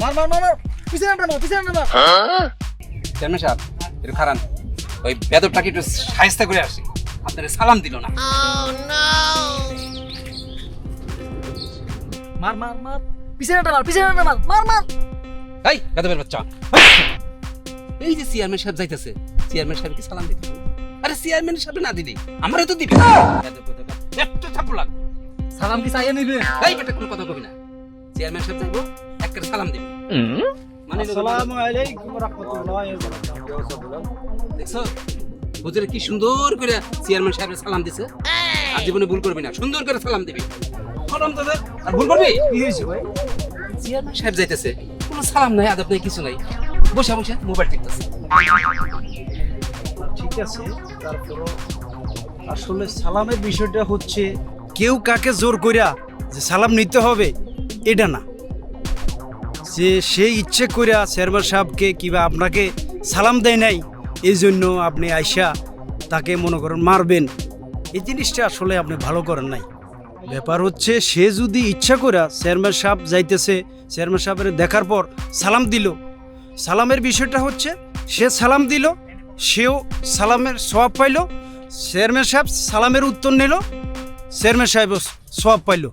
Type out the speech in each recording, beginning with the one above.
মার মার মার মার। পিছনে টানো পিছনে টানো চেয়ারম্যান সাহেব একটু খারান ওই বেদরটাকে একটু সাহিস্তা করে আসি? আপনার সালাম দিল না। মার মার মার। পিছনে টানো পিছনে টানো মার মার মার। এই বেদবের বাচ্চা। এই যে চেয়ারম্যান সাহেব যাইতেছে চেয়ারম্যান সাহেবকে সালাম দিতে আরে চেয়ারম্যান সাহেব না দিলি আমারও তো দিবি। একটু থাপ্পড় লাগবে। সালাম কি চাইয়ে নিবে? এই বেটা কোনো কথা কবি না। চেয়ারম্যান সাহেব যাইবো একটা সালাম দিবি। মানে আসসালামু আলাইকুম রাহমাতুল্লাহি ওয়া বারাকাতুহু। দেখছ? হুজুরে কি সুন্দর করে চেয়ারম্যান সাহেবের সালাম দিছে। আর জীবনে ভুল করবি না সুন্দর করে সালাম দিবি। সালাম দাদা আর ভুল করবি? কি হয়েছে ভাই? চেয়ারম্যান সাহেব যাইতেছে। কোনো সালাম নাই আদব নাই কিছু নাই। বসে বসে মোবাইল টিপতেছে। ঠিক আছে তারপরও আসলে সালামের বিষয়টা হচ্ছে কেউ কাকে জোর কইরা যে সালাম নিতে হবে এটা না। যে সে ইচ্ছে কইরা চেয়ারম্যান সাহেবকে কিংবা আপনাকে সালাম দেয় নাই এই জন্য আপনি আইসা তাকে মনে করেন মারবেন। এই জিনিসটা আসলে আপনি ভালো করেন নাই। ব্যাপার হচ্ছে, সে যদি ইচ্ছা করে চেয়ারম্যান সাহেব যাইতেছে চেয়ারম্যান সাহেবের দেখার পর সালাম দিল। সালামের বিষয়টা হচ্ছে, সে সালাম দিল, সেও সালামের সওয়াব পাইল চেয়ারম্যান সাহেব সালামের উত্তর নিল চেয়ারম্যান সাহেবও সওয়াব পাইল।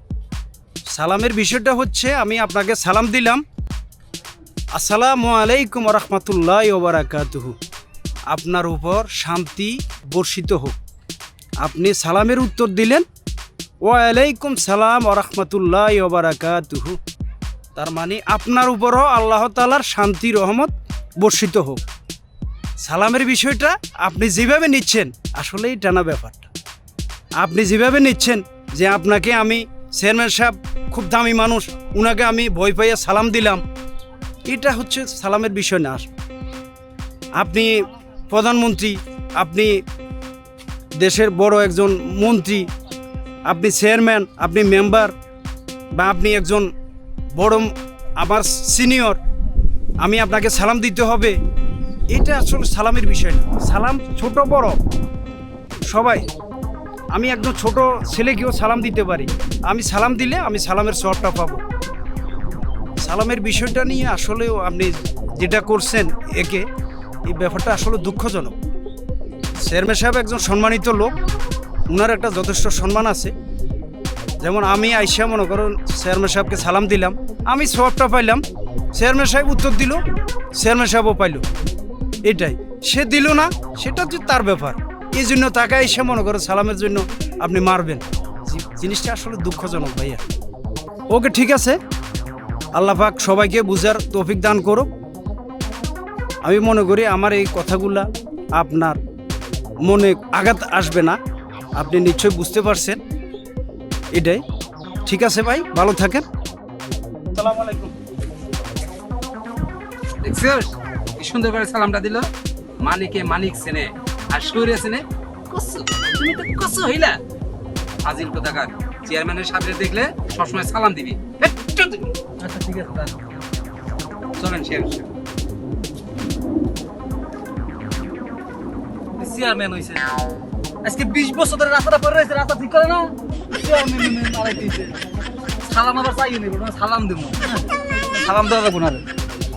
সালামের বিষয়টা হচ্ছে, আমি আপনাকে সালাম দিলাম আসসালামু আলাইকুম রহমতুল্লাহ ওবরাকাতুহু আপনার উপর শান্তি বর্ষিত হোক। আপনি সালামের উত্তর দিলেন ওয়ালাইকুম সালাম ওরহমতুল্লাহ ওবরাকাতুহু তার মানে আপনার উপরও আল্লাহ তালার শান্তি, রহমত বর্ষিত হোক। সালামের বিষয়টা আপনি যেভাবে নিচ্ছেন, আসলেই টানা ব্যাপারটা। আপনি যেভাবে নিচ্ছেন যে আপনাকে আমি চেয়ারম্যান সাহেব, খুব দামি মানুষ, উনাকে আমি ভয় পাইয়া সালাম দিলাম এটা হচ্ছে সালামের বিষয় না। আপনি প্রধানমন্ত্রী, আপনি দেশের বড় একজন মন্ত্রী, আপনি চেয়ারম্যান, আপনি মেম্বার, বা আপনি একজন বড় আমার সিনিয়র, আমি আপনাকে সালাম দিতে হবে। এটা আসলে সালামের বিষয় না। সালাম ছোট বড়। সবাই, আমি একজন ছোট ছেলেকেও সালাম দিতে পারি। আমি সালাম দিলে আমি সালামের সবটা পাবো। সালামের বিষয়টা নিয়ে আসলেও আপনি যেটা করছেন একে, এই ব্যাপারটা আসলে দুঃখজনক। চেয়ারম্যান সাহেব একজন সম্মানিত লোক ওনার একটা যথেষ্ট সম্মান আছে। যেমন আমি আইসা মনে করুন চেয়ারম্যান সাহেবকে সালাম দিলাম, আমি সবটা পাইলাম, চেয়ারম্যান সাহেব উত্তর দিল, চেয়ারম্যান সাহেবও পাইল। এটাই, সে দিল না, সেটা হচ্ছে তার ব্যাপার। এই জন্য তাকে এসে মনে করো সালামের জন্য আপনি মারবেন। জিনিসটা আসলে দুঃখজনক ভাইয়া। ওকে, ঠিক আছে? আল্লাহ পাক সবাইকে বুঝার তৌফিক দান করো আমি মনে করি আমার এই কথাগুলা আপনার মনে আঘাত আসবে না। আপনি নিশ্চয়ই বুঝতে পারছেন। এটাই। ঠিক আছে ভাই, ভালো থাকেন। কি সুন্দর করে সালামটা দিল। মানিকে মানিক সেনে আর শরীরে সেনে কসু আজিল কোথাকার? চেয়ারম্যানের সামনে দেখলে সবসময় সালাম দিবি। একটু দিবি আচ্ছা ঠিক আছে চলেন শেয়ার চেয়ারম্যান হইছে। আজকে বিশ বছর ধরে রাস্তাটা পরে রয়েছে রাস্তা ঠিক করে না? সালাম আবার চাইয়ে নেব সালাম দেবো। সালাম দেওয়া যাব না।